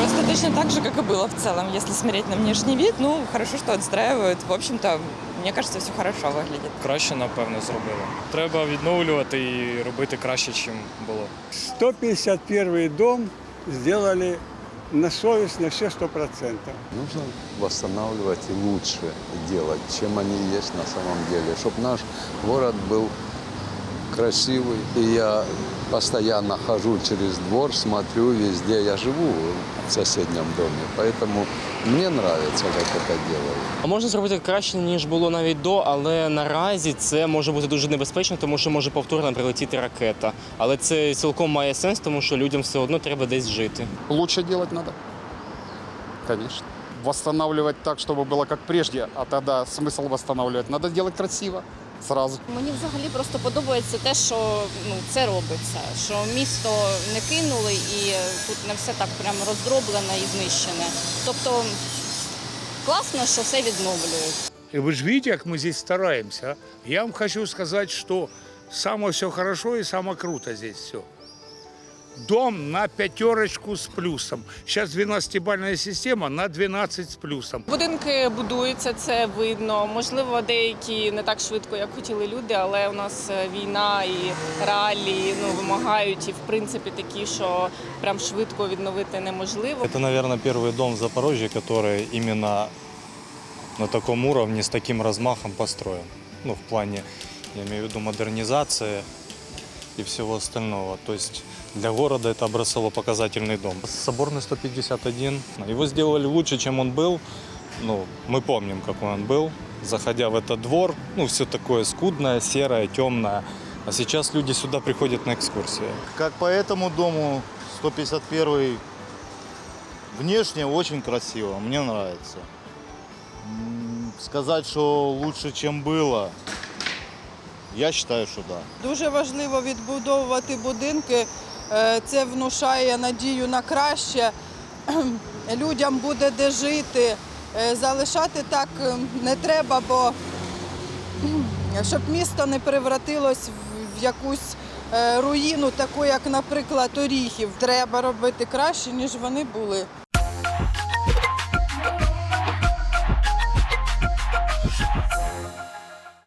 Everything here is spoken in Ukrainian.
Просто точно так же, как и было в целом. Если смотреть на внешний вид, ну, хорошо, что отстраивают. В общем-то, мне кажется, все хорошо выглядит. Краще, напевно, зробили. Треба відновлювати і робити краще, ніж було. 151 дом сделали на совесть на все 100%. Нужно восстанавливать и лучше делать, чем они есть на самом деле, чтобы наш город был красивый. И я постоянно хожу через двор, смотрю везде. Я живу в соседнем доме, поэтому мне нравится, как это делают. А можна зробити краще ніж було навіть до, але наразі це може бути дуже небезпечно, тому що може повторно прилетіти ракета. Але це цілком має сенс, тому що людям все одно треба десь жити. Лучше делать надо. Конечно. Восстанавливать так, чтобы было как прежде, а тогда смысл восстанавливать. Надо делать красиво сразу. Мені взагалі просто подобається те, що ну це робиться. Що місто не кинули і тут не все так прям роздроблене і знищене. Тобто класно, що все відновлюють. И вы же видите, как мы здесь стараемся. а? Я вам хочу сказать, что самое все хорошо и самое круто здесь все Дом на пятерочку с плюсом. Сейчас 12-бальная система на 12 с плюсом. Будинки будуються, це видно. Можливо, деякі не так швидко, як хотіли люди, але у нас е, війна і реалії ну, вимагають і в принципі такі, що прям швидко відновити неможливо. Это, наверное, первый дом в Запорожье, который именно на таком уровне, с таким размахом построен. Ну, в плане, я имею в виду, модернизации И всего остального. То есть для города это образцово-показательный дом. Соборный 151. Его сделали лучше, чем он был. Ну, мы помним, какой он был. Заходя в этот двор, ну, все такое скудное, серое, темное. А сейчас люди сюда приходят на экскурсии. Как по этому дому 151 внешне очень красиво, мне нравится. Сказать, что лучше, чем было, я считаю, что да. Дуже важливо відбудовувати будинки. Е, Це внушає надію на краще. Людям буде де жити. Е, Залишати так е, не треба, бо щоб місто не превратилось в- в якусь е, руїну, таку як, наприклад, Оріхів. Треба робити краще, ніж вони були.